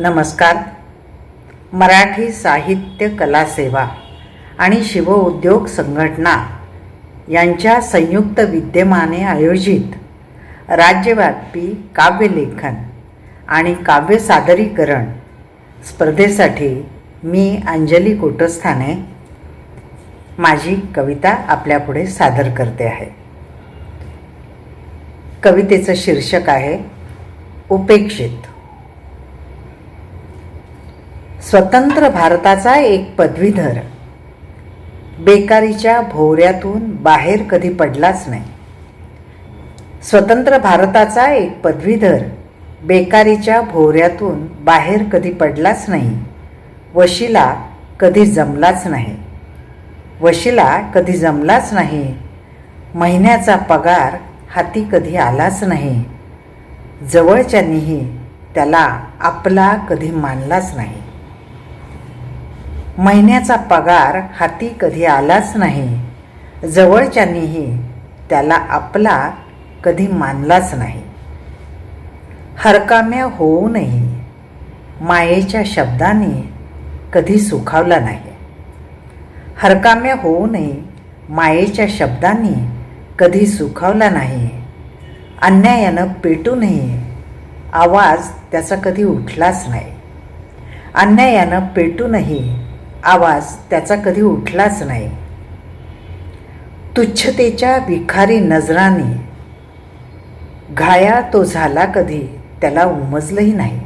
नमस्कार. मराठी साहित्य कला सेवा आणि शिवउद्योग संघटना यांच्या संयुक्त विद्यमाने आयोजित राज्यव्यापी काव्यलेखन आणि काव्य सादरीकरण स्पर्धेसाठी मी अंजली कोटस्थाने माझी कविता आपल्यापुढे सादर करते आहे. कवितेचं शीर्षक आहे उपेक्षित स्वतंत्र भारताचा एक पदवीधर. बेकारीच्या भोवऱ्यातून बाहेर कधी पडलाच नाही. स्वतंत्र भारताचा एक पदवीधर बेकारीच्या भोवऱ्यातून बाहेर कधी पडलाच नाही. वशिला कधी जमलाच नाही. वशिला कधी जमलाच नाही. महिन्याचा पगार हाती कधी आलाच नाही. जवळच्यांनीही त्याला आपला कधी मानलाच नाही. महिन्याचा पगार हाती कधी आलाच नाही. जवळच्यांनीही त्याला आपला कधी मानलाच नाही. हरकाम्या होऊनही मायेच्या शब्दाने कधी सुखावला नाही. हरकाम्या होऊनही मायेच्या शब्दांनी कधी सुखावला नाही. अन्यायानं पेटूनही आवाज त्याचा कधी उठलाच नाही. अन्यायानं पेटूनही आवाज त्याचा कधी उठलाच नाही. तुच्छतेच्या विखारी नजराने. घाया तो झाला कधी त्याला उमजलंही नाही.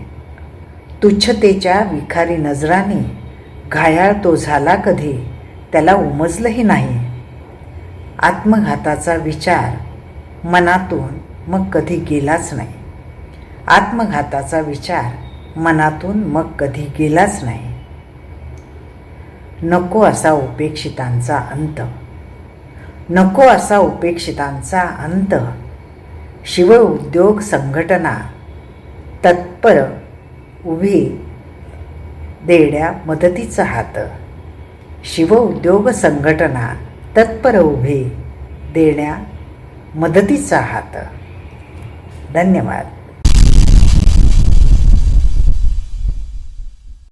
तुच्छतेच्या विखारी नजराने. घायाळ तो झाला कधी त्याला उमजलंही नाही. आत्मघाताचा विचार मनातून मग कधी गेलाच नाही. आत्मघाताचा विचार मनातून मग कधी गेलाच नाही. नको असा उपेक्षितांचा अंत. नको असा उपेक्षितांचा अंत. शिव उद्योग संघटना तत्पर उभी देण्या मदतीचा हात. शिव उद्योग संघटना तत्पर उभी देण्या मदतीचा हात. धन्यवाद.